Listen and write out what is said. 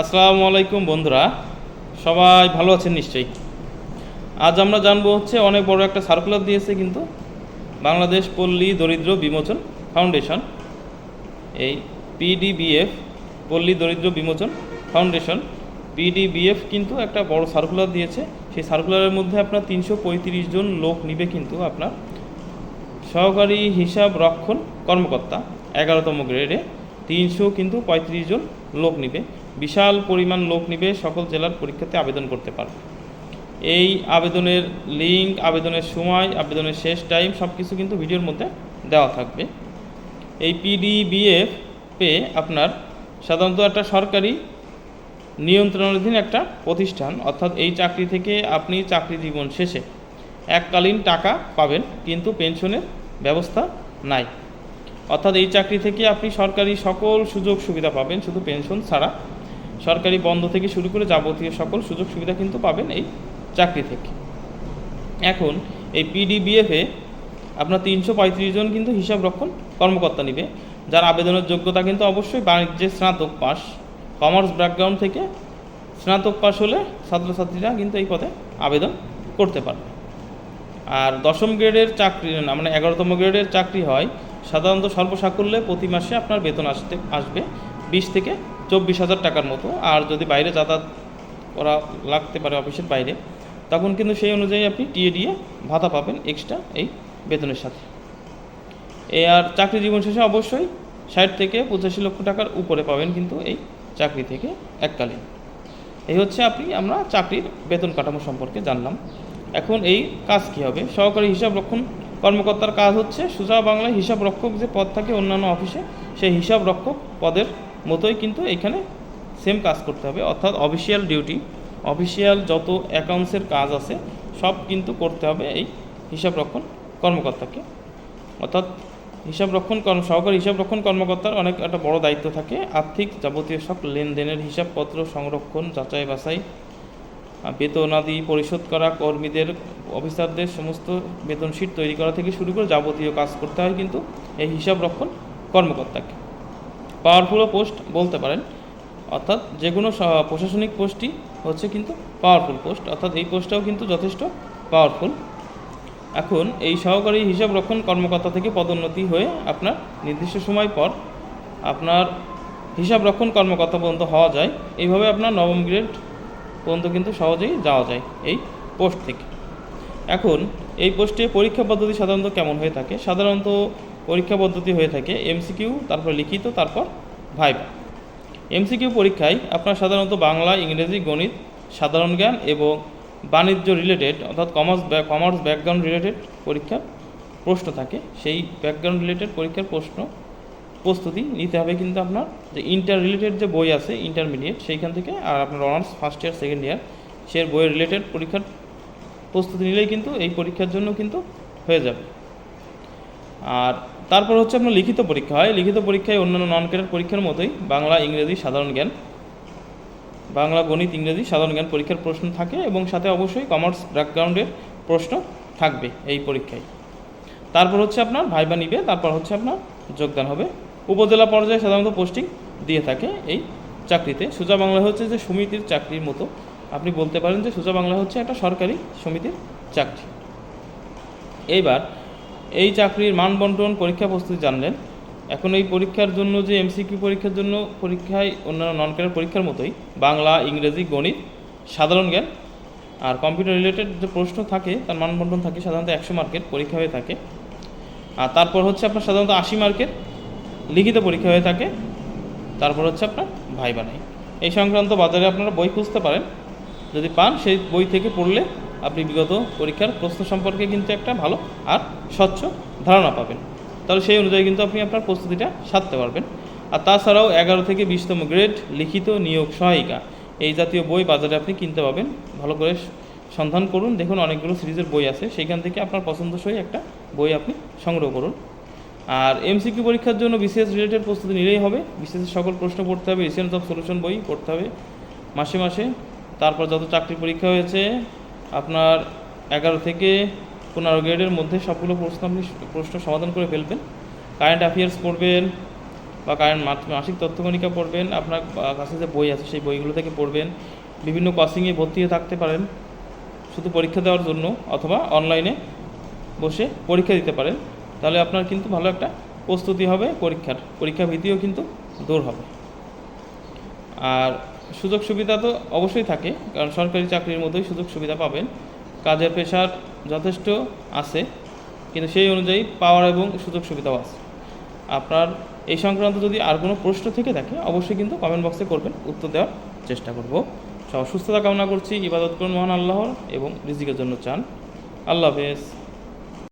আসসালামু আলাইকুম বন্ধুরা। সবাই ভালো আছেন নিশ্চয়ই? আজ আমরা জানব হচ্ছে অনেক বড় একটা সার্কুলার দিয়েছে কিন্তু বাংলাদেশ পল্লী দরিদ্র বিমোচন ফাউন্ডেশন। এই পিডিবিএফ পল্লী দরিদ্র বিমোচন ফাউন্ডেশন পিডিবিএফ কিন্তু একটা বড় সার্কুলার দিয়েছে। সেই সার্কুলারের মধ্যে আপনার তিনশো পঁয়ত্রিশ জন লোক নিবে কিন্তু আপনার সহকারী হিসাব রক্ষণ কর্মকর্তা, এগারোতম গ্রেডে তিনশো কিন্তু পঁয়ত্রিশ জন লোক নিবে। বিশাল পরিমাণ লোক নিবে, সকল জেলার পরীক্ষাতে আবেদন করতে পারবে। এই আবেদনের লিঙ্ক আবেদনের সময়, আবেদনের শেষ টাইম সব কিছু কিন্তু ভিডিওর মধ্যে দেওয়া থাকবে। এই পিডিবিএফ পে আপনার সাধারণত একটা সরকারি নিয়ন্ত্রণাধীন একটা প্রতিষ্ঠান, অর্থাৎ এই চাকরি থেকে আপনি চাকরি জীবন শেষে এককালীন টাকা পাবেন, কিন্তু পেনশনের ব্যবস্থা নাই। অর্থাৎ এই চাকরি থেকে আপনি সরকারি সকল সুযোগ সুবিধা পাবেন, শুধু পেনশন ছাড়া সরকারি বন্ধ থেকে শুরু করে যাবতীয় সকল সুযোগ সুবিধা কিন্তু পাবেন এই চাকরি থেকে। এখন এই পিডিবিএফে আপনার তিনশো পঁয়ত্রিশ জন কিন্তু হিসাব রক্ষণ কর্মকর্তা নিবে, যার আবেদনের যোগ্যতা কিন্তু অবশ্যই বাণিজ্যে স্নাতক পাস কমার্স ব্যাকগ্রাউন্ড থেকে স্নাতক পাস হলে ছাত্রছাত্রীরা কিন্তু এই পদে আবেদন করতে পারবে। আর দশম গ্রেডের চাকরি মানে এগারোতম গ্রেডের চাকরি হয়, সাধারণত সর্বসাকুল্যে প্রতি মাসে আপনার বেতন আসতে, আসবে বিশ থেকে চব্বিশ হাজার টাকার মতো। আর যদি বাইরে যাতায়াত করা লাগতে পারে অফিসের বাইরে, তখন কিন্তু সেই অনুযায়ী আপনি টিএ দিয়ে ভাতা পাবেন এক্সট্রা এই বেতনের সাথে। এ আর চাকরি জীবন শেষে অবশ্যই ষাট থেকে পঁচাশি লক্ষ টাকার উপরে পাবেন কিন্তু এই চাকরি থেকে এককালীন। এই হচ্ছে আপনি, আমরা চাকরির বেতন কাঠামো সম্পর্কে জানলাম। এখন এই কাজ কী হবে? সহকারী হিসাব রক্ষণ কর্মকর্তার কাজ হচ্ছে, সোজা বাংলায় হিসাব রক্ষক যে পদ থাকে অন্যান্য অফিসে, সেই হিসাব রক্ষক পদের মতোই কিন্তু এখানে সেম কাজ করতে হবে। অর্থাৎ অফিসিয়াল ডিউটি অফিসিয়াল যত অ্যাকাউন্টসের কাজ আছে, সব কিন্তু করতে হবে এই হিসাব রক্ষণ কর্মকর্তাকে। অর্থাৎ হিসাব রক্ষণ কর্ম, সহকারী হিসাব রক্ষণ কর্মকর্তার অনেক একটা বড় দায়িত্ব থাকে। আর্থিক যাবতীয় সব লেনদেনের হিসাবপত্র সংরক্ষণ, যাচাই বাছাই বেতনাদি পরিশোধ করা, কর্মীদের, অফিসারদের সমস্ত বেতন শিট তৈরি করা থেকে শুরু করে যাবতীয় কাজ করতে হয় কিন্তু এই হিসাব রক্ষণ কর্মকর্তাকে। পাওয়ারফুলও পোস্ট বলতে পারেন। অর্থাৎ যে কোনো প্রশাসনিক পোস্টই হচ্ছে কিন্তু পাওয়ারফুল পোস্ট অর্থাৎ এই পোস্টটাও কিন্তু যথেষ্ট পাওয়ারফুল এখন এই সহকারী হিসাব রক্ষণ কর্মকর্তা থেকে পদোন্নতি হয়ে আপনার নির্দিষ্ট সময় পর আপনার হিসাব রক্ষণ কর্মকর্তা পর্যন্ত হওয়া যায়। এইভাবে আপনার নবম গ্রেড পর্যন্ত কিন্তু সহজেই যাওয়া যায় এই পোস্ট থেকে। এখন এই পোস্টে পরীক্ষা পদ্ধতি সাধারণত কেমন হয়ে থাকে? সাধারণত পরীক্ষা পদ্ধতি হয়ে থাকে এমসিকিউ তারপর লিখিত, তারপর ভাইবা এমসিকিউ পরীক্ষায় আপনার সাধারণত বাংলা, ইংরেজি, গণিত, সাধারণ জ্ঞান এবং বাণিজ্য রিলেটেড অর্থাৎ কমার্স কমার্স ব্যাকগ্রাউন্ড রিলেটেড পরীক্ষার প্রশ্ন থাকে। সেই ব্যাকগ্রাউন্ড রিলেটেড পরীক্ষার প্রশ্ন, প্রস্তুতি নিতে হবে কিন্তু আপনার যে ইন্টার রিলেটেড যে বই আছে ইন্টারমিডিয়েট সেইখান থেকে আর আপনার honours first year second year সে বইয়ের রিলেটেড পরীক্ষার প্রস্তুতি নিলেই কিন্তু এই পরীক্ষার জন্য কিন্তু হয়ে যাবে। আর তারপর হচ্ছে আপনার লিখিত পরীক্ষা হয়। লিখিত পরীক্ষায় অন্যান্য নন ক্যাডার পরীক্ষার মতোই বাংলা, ইংরেজি সাধারণ জ্ঞান, বাংলা, গণিত, ইংরেজি সাধারণ জ্ঞান পরীক্ষার প্রশ্ন থাকে এবং সাথে অবশ্যই কমার্স ব্যাকগ্রাউন্ডের প্রশ্ন থাকবে এই পরীক্ষায়। তারপর হচ্ছে আপনার ভাইবা নিবে, তারপর হচ্ছে আপনার যোগদান হবে। উপজেলা পর্যায়ে সাধারণত পোস্টিং দিয়ে থাকে এই চাকরিতে। সোজা বাংলা হচ্ছে যে সমিতির চাকরির মতো। আপনি বলতে পারেন যে সোজা বাংলা হচ্ছে একটা সরকারি সমিতির চাকরি। এইবার এই চাকরির মান বন্টন, পরীক্ষা প্রস্তুতি জানলেন। এখন এই পরীক্ষার জন্য যে এমসিকিউ পরীক্ষার জন্য পরীক্ষায় অন্যান্য নন ক্যাডার পরীক্ষার মতোই বাংলা, ইংরেজি, গণিত, সাধারণ জ্ঞান আর কম্পিউটার রিলেটেড যে প্রশ্ন থাকে, তার মান বন্টন থাকে সাধারণত একশো মার্কের পরীক্ষা হয়ে থাকে। আর তারপর হচ্ছে আপনার সাধারণত আশি মার্কের লিখিত পরীক্ষা হয়ে থাকে। তারপর হচ্ছে আপনার ভাই বানাই। এই সংক্রান্ত বাজারে আপনারা বই খুঁজতে পারেন। যদি পান, সেই বই থেকে পড়লে আপনি বিগত পরীক্ষার প্রশ্ন সম্পর্কে কিন্তু একটা ভালো আর স্বচ্ছ ধারণা পাবেন। তাহলে সেই অনুযায়ী কিন্তু আপনি আপনার প্রস্তুতিটা সারতে পারবেন। আর তাছাড়াও এগারো থেকে বিশতম গ্রেড লিখিত নিয়োগ সহায়িকা। এই জাতীয় বই বাজারে আপনি কিনতে পাবেন। ভালো করে সন্ধান করুন। দেখুন অনেকগুলো সিরিজের বই আছে। সেইখান থেকে আপনার পছন্দসই একটা বই আপনি সংগ্রহ করুন। আর এমসিকিউ পরীক্ষার জন্য বিসিএস রিলেটেড প্রস্তুতি নিলেই হবে। বিসিএস সকল প্রশ্ন পড়তে হবে। এশিয়ান অফ সলিউশন বই পড়তে হবে। মাসে মাসে। তারপর যত চাকরি পরীক্ষা হয়েছে আপনার এগারো থেকে পনেরো গ্রেডের মধ্যে সবগুলো প্রশ্ন আপনি প্রশ্ন সমাধান করে ফেলবেন। কারেন্ট অ্যাফেয়ার্স পড়বেন বা কারেন্ট মাসিক তথ্যকণিকা পড়বেন, আপনার কাছে যে বই আছে সেই বইগুলো থেকে পড়বেন। বিভিন্ন কোচিংয়ে ভর্তি হয়ে থাকতে পারেন, শুধু পরীক্ষা দেওয়ার জন্য অথবা অনলাইনে বসে পরীক্ষা দিতে পারেন। তাহলে আপনার কিন্তু ভালো একটা প্রস্তুতি হবে পরীক্ষার। পরীক্ষা ভীতিও কিন্তু দূর হবে। আর সুযোগ সুবিধা তো অবশ্যই থাকে, কারণ সরকারি চাকরির মধ্যেই সুযোগ সুবিধা পাবেন। কাজের পেশার যথেষ্ট আছে, কিন্তু সেই অনুযায়ী পাওয়ার এবং সুযোগ সুবিধাও আছে। আপনার এই সংক্রান্ত যদি আর কোনো প্রশ্ন থেকে থাকে, অবশ্যই কিন্তু কমেন্ট বক্সে করবেন, উত্তর দেওয়ার চেষ্টা করব। সব সুস্থতা কামনা করছি, ইবাদত করুন মহান আল্লাহর এবং রিজিকের জন্য চান। আল্লাহ হাফেজ।